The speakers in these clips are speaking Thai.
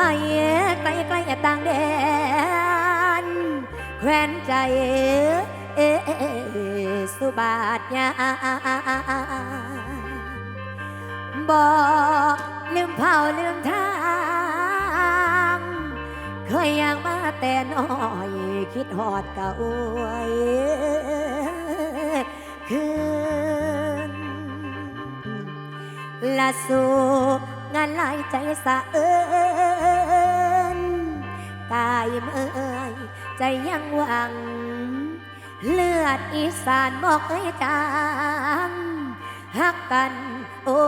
ไปใกลไกลต่างแดนแคว้นใจสุบาทยาบอกลืมเผาลืมทางเคยยังมาแต่น้อยคิดหอดกะอวยคืนละสู่งานลายใจสะเอ้ กายเมื่อยใจยังหวัง เลือดอีสานบอกเอ้ยจางฮักกันโอ้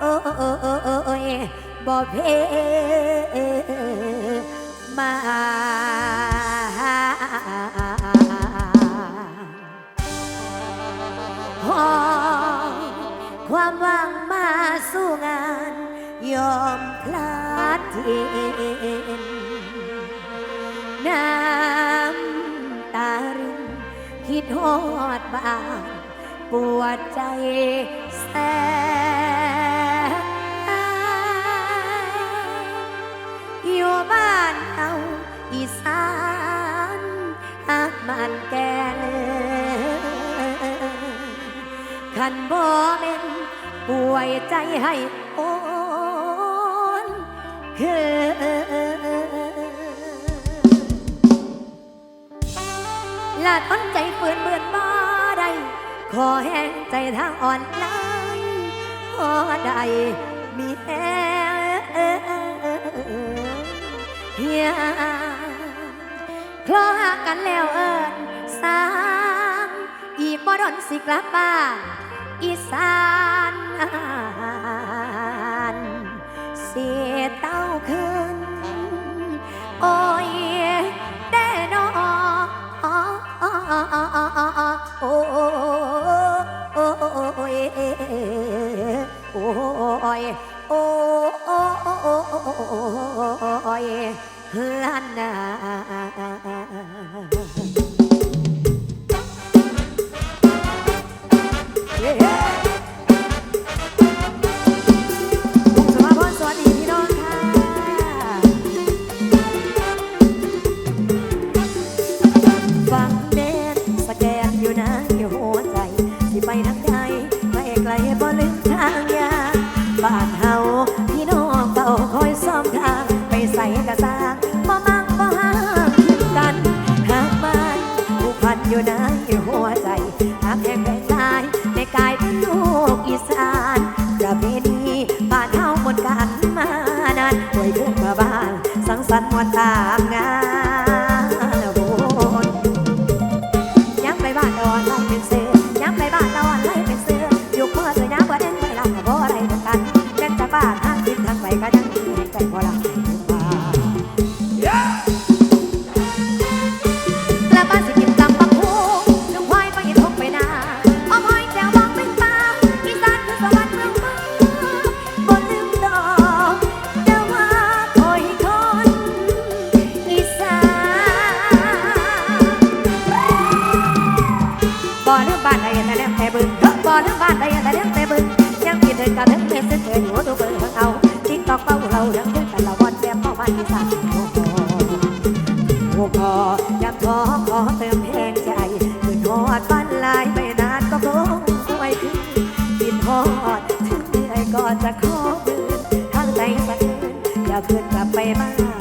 โอ้โอ้ยบ่เพมาหอความหวังมาสู้งาน ยอมพลา ดทิ้งน้ำตารินคิดหอดบานปวดใจแสนอยู่บ้านเอาอีสานหักมันแก่ขันบ่แม่นป่วยใจให้ ลาต้นใจฝืนเบือนบ่ได้ขอแห้งใจทางอ่อนล้ายพอได้มีแห้เฮียคลอหากันแล้วเอิญสางอีกบ่ดอนสิกลับบ้านอีสาน สียเต้าขึ้น โอ้ยได้นอโอ้โอ้โอ้ยโอ้ยโอ้โอ้ยลันนาเย้ ตามงาน มแห้งใจคือทอดบ้านลายไม่นานก็คงไม่ถึงกินทอดถึงเหนื่อยก็จะขอคืนทางใจสักคืนอย่าคืนกลับไปบ้าน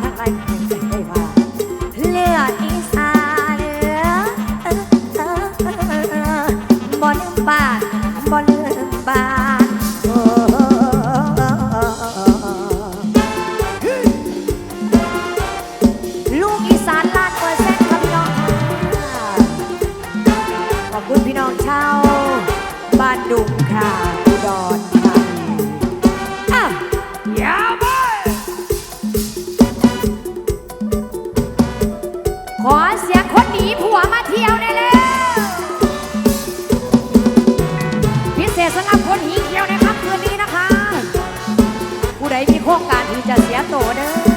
ข้อกันบ้านทั้งไม่ได้ว่ำหรับคนหิวเขียวในค่ำคืนนี้นะคะ ผู้ใดมีโครงการที่จะเสียโตเด้อ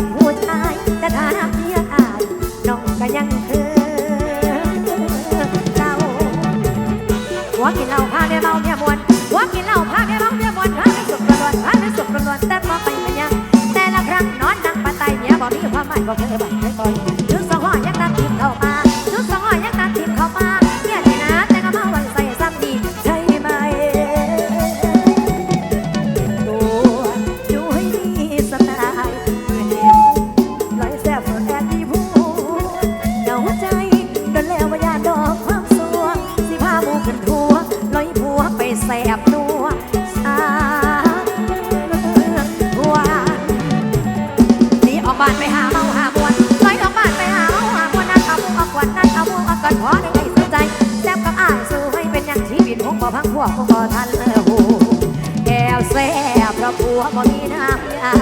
กับผู้ชายแต่ถ้าเพียงอายน้องก็ยัง แสบนัวสาเมือวานหนีออกบ้านไปหาเมาหาบวนลอยออกบ้านไปหาเมาหาบวนนั่งเอามุกอกวนนั่งเอามุกเอากวดพอวหนึ่งให้สนใจแซมกับอ้ายให้เป็นอย่างชีวิตของบ่พังพวกบ่ทันเลยโหแก้วแซ่บเพราะผัวบ่มีน้ำยา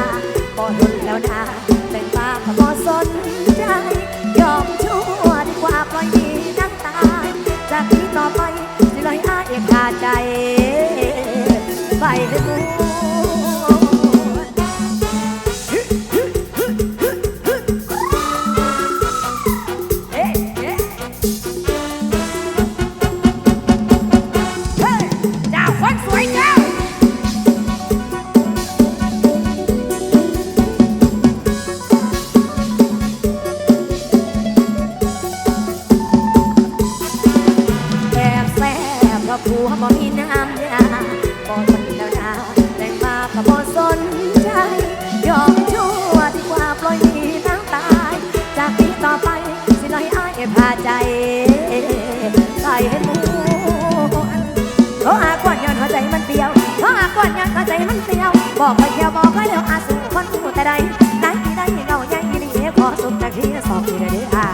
าบอกไปเที่ยวบอกไปแล้วอาสุขคนผู้แต่ใดได้ที่ได้เงาใหญ่ดีขอสุดจากที่สองที่ได้อ่า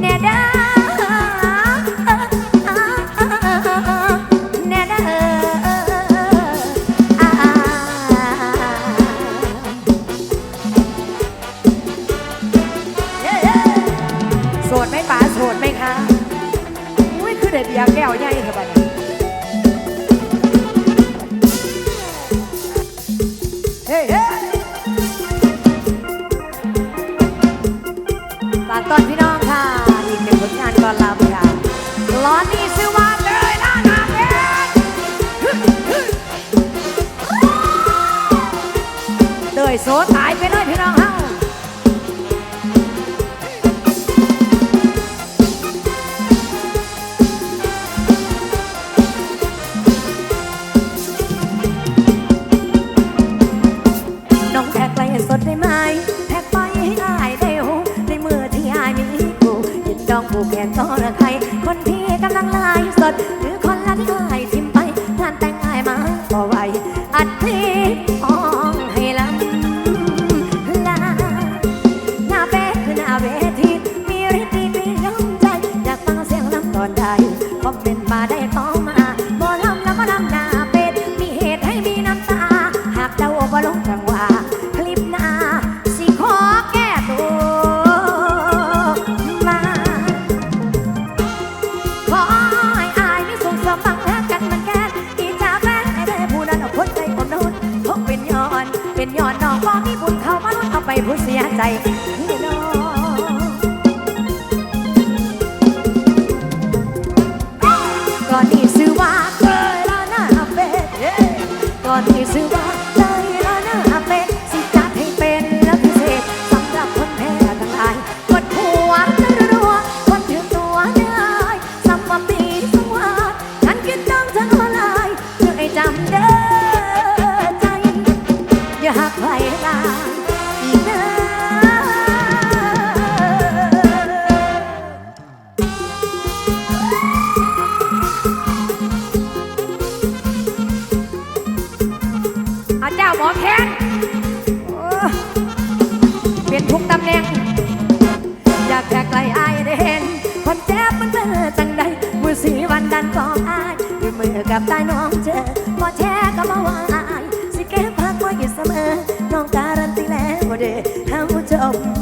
แน่ยได้ ร้อนนี่ชื่อว่าเลยนะนาเพชรเตยโสตาย God is in the สีวันดันกองอายด้วยมือกับใต้น้องเจอพอแท้ก็บ่วางอายสิเก็บพักไว้อยู่เสมอ น้องการันตีแล้วเด้อทำจม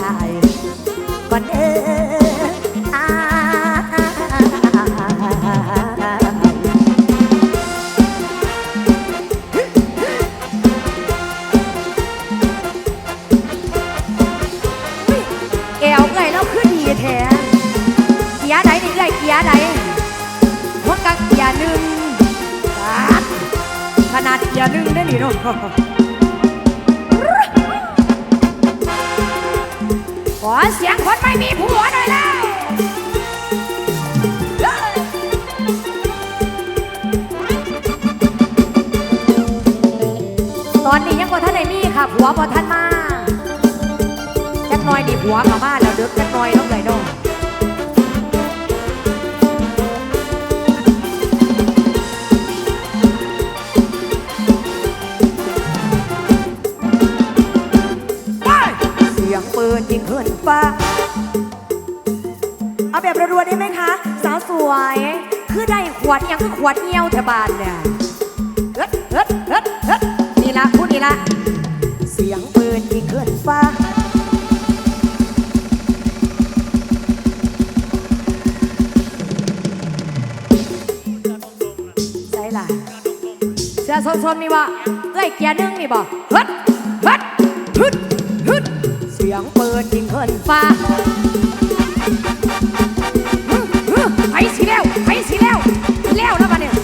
อายก่อเด้ยแล้วขึ้นีแท้เกียร์ใดนี่เลยเกียร์ใดพวกกัเกียร์หนึ่งขนาดเกียร์หนึ่งได้หนิ บ่ท่านไหนมีค่ะหัวบ่ท่านมาจักหน่อยดีหัวกับมาแล้วเด็กจักหน่อยน้องเลยน้องเสียงปืนยิงขึ้นฟ้า เอาแบบรัวๆได้ไหมคะ สาวสวย คือได้ขวดยังคือขวดเงี้ยวแถวบ้านเนี่ยเฮ็ดเฮ็ดเฮ็ดเฮ็ด อนฟ้าใช่ล่ะเสื้อสมนี่บ่เอ้ยเกียร์นึ่งนี่บ่ฮึดฮึดฮึดฮึดเสียงเปิดยิงเพิ่นฟ้าไปสิแล้วไปสิแล้วแล้วนะบ้าเนี่ย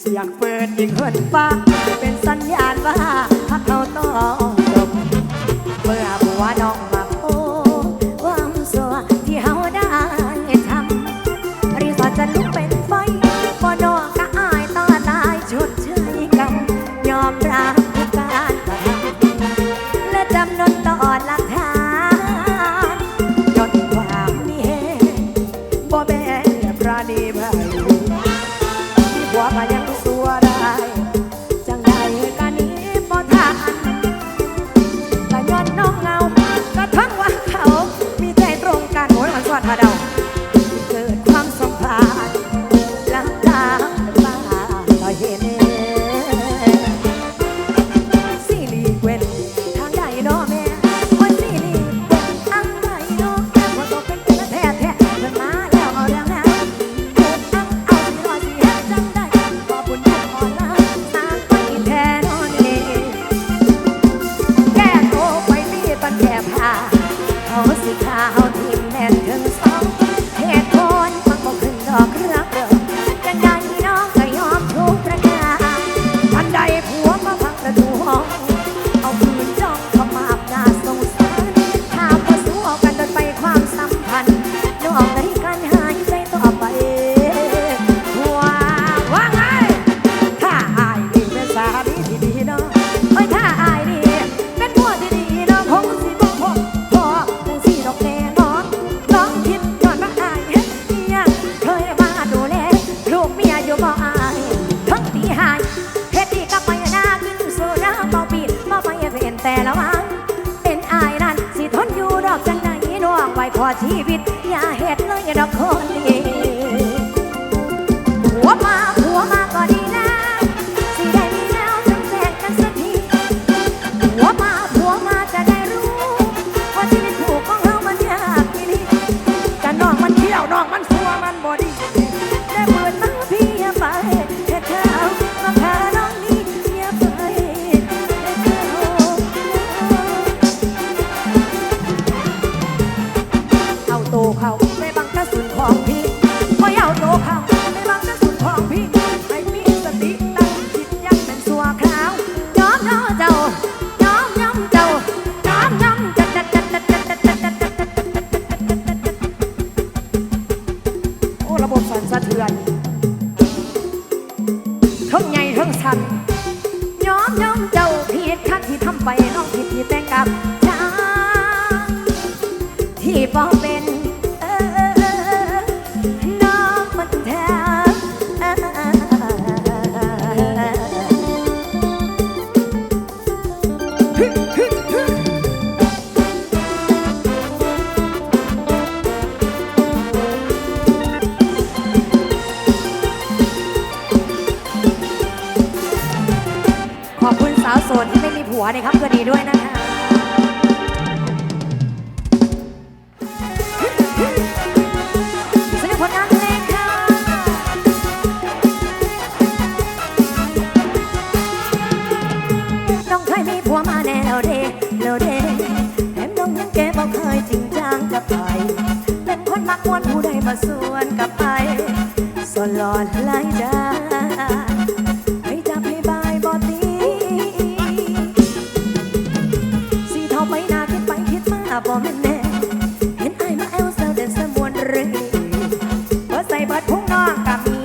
เสียงเปิดยิงเพิ่นฟ้า Hi มักมวนผู้ใดมาส่วนกับไปส่วนหลอนไล่จ้าให้จับให้บายบอตีสีเทาไปหน้าคิดไปคิดมาบ่แม่นแน่เห็นไอ้มาแอลเซลเดินสมวนเรือว่าใส่เบิดพุงน้องกับมี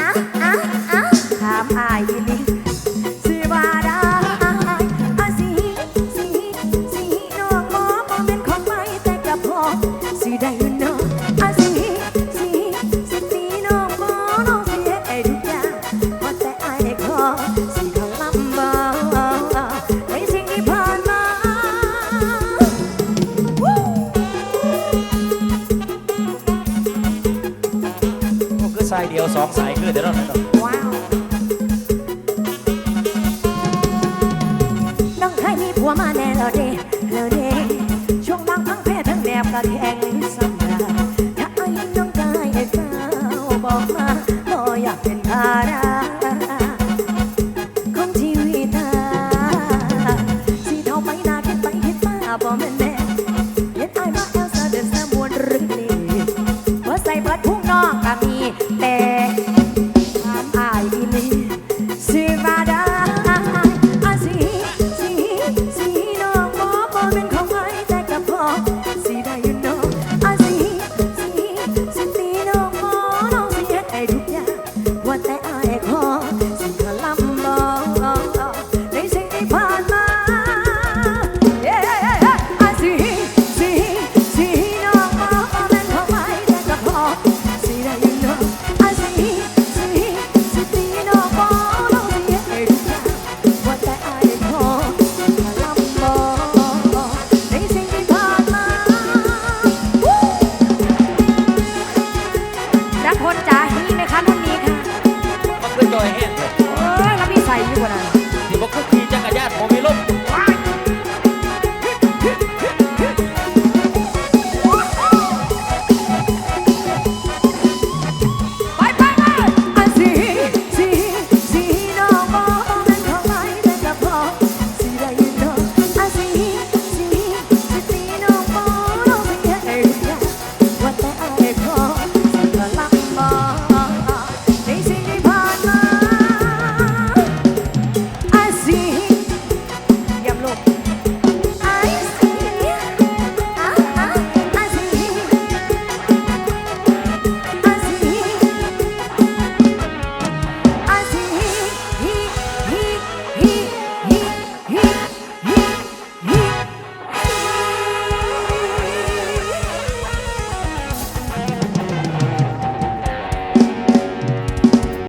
อะอะอะถามอายอีหลีสิว่าได้อะสิสิสิน้องบ่บ่แม่นของไม่แต่กับพอสิได้ สายคื